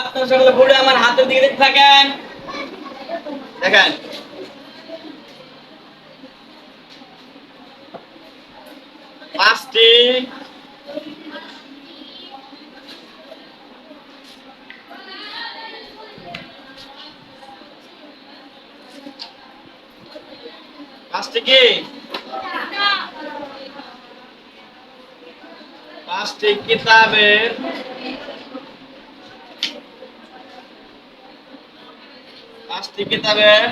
আপনার সকলে ঘুরে আমার হাতের দিকে থাকেন। দেখেন। পাঁচটি। পাঁচটি কি? পাঁচটি কিতাবের পাঁচটি কিতাবের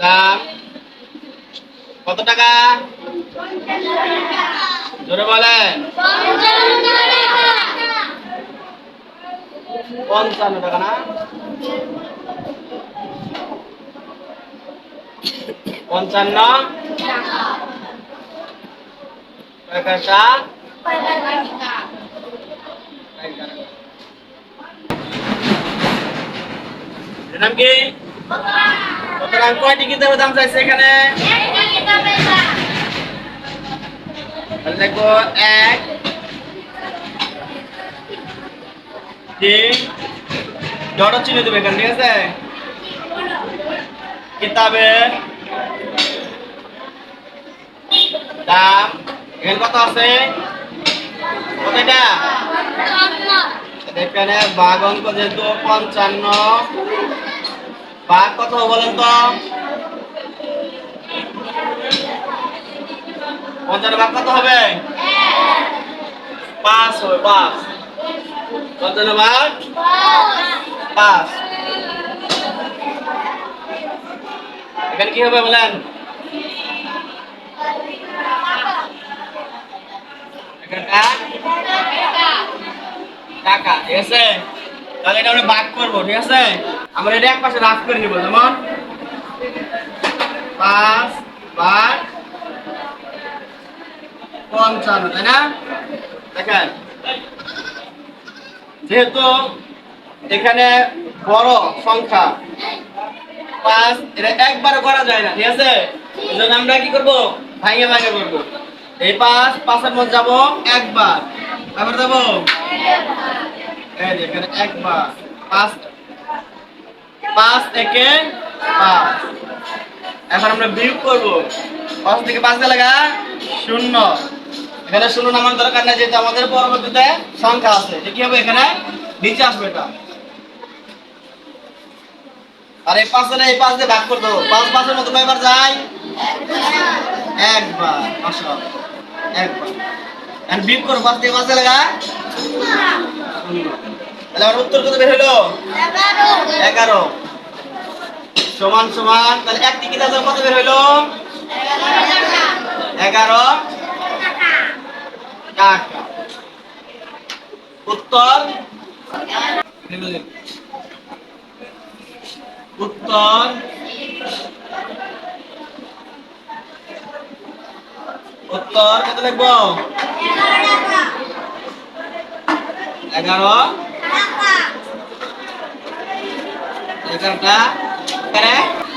দাম কত টাকা? জোরে বলেন। পঞ্চান্ন টাকা না? পঞ্চান্ন। টাকাটা নাম কি? নাম কয়টি কিতাবের দাম চাইছে এখানে? দেখো এক তিন জড়ো চিনে দেবে এখানে ঠিক আছে? কিতাবের দাম এখানে কত আছে? কত এটা? এখানে বাঘ অঙ্ক যেহেতু পঞ্চান্ন। বাঘ কত বলেন তো। পঞ্চান্ন ভাগ কত হবে? পাঁচ হবে, পাঁচ। পঞ্চান্ন ভাগ পাঁচ। এখানে কি হবে বলেন? টাকা ঠিক আছে? তাহলে এটা আমরা ভাগ করব, ঠিক আছে? আমরা এটা এক পাশে রাফ করে নিব, যেমন পাঁচ ভাগ পঞ্চান্ন, তাই না? দেখেন, যেহেতু এখানে বড় সংখ্যা, পাঁচ, এটা একবারে করা যায় না, ঠিক আছে? এই জন্য আমরা কি করব? ভাঙে ভাঙে করব। এই পাঁচ, পাঁচের মধ্যে যাব একবার। তারপর যাব? এখানে একবার। পাঁচ পাঁচ থেকে পাঁচ। এখন আমরা বিয়োগ করব। পাঁচ থেকে পাঁচ লাগা শূন্য। এখানে শূন্য নামার দরকার নেই, যেহেতু আমাদের পরবর্তীতে সংখ্যা আছে। এটা কি হবে এখানে? নিচে আসবে এটা। আর এই পাঁচ এই পাঁচ দিয়ে ভাগ করে দেবো পাঁচ পাঁচের মতো কয়বার যায়? একবার। আসো একবার। এখন বিয়োগ করো, পাঁচ থেকে পাঁচ লাগা তাহলে আমার উত্তর কত বের হলো? এগারো। সমান সমান, তাহলে একটি কিতাব কত বের হইল? এগারো। টাকা উত্তর? উত্তর? উত্তর, কত লিখব? এগারো। এগারোটা। এখানে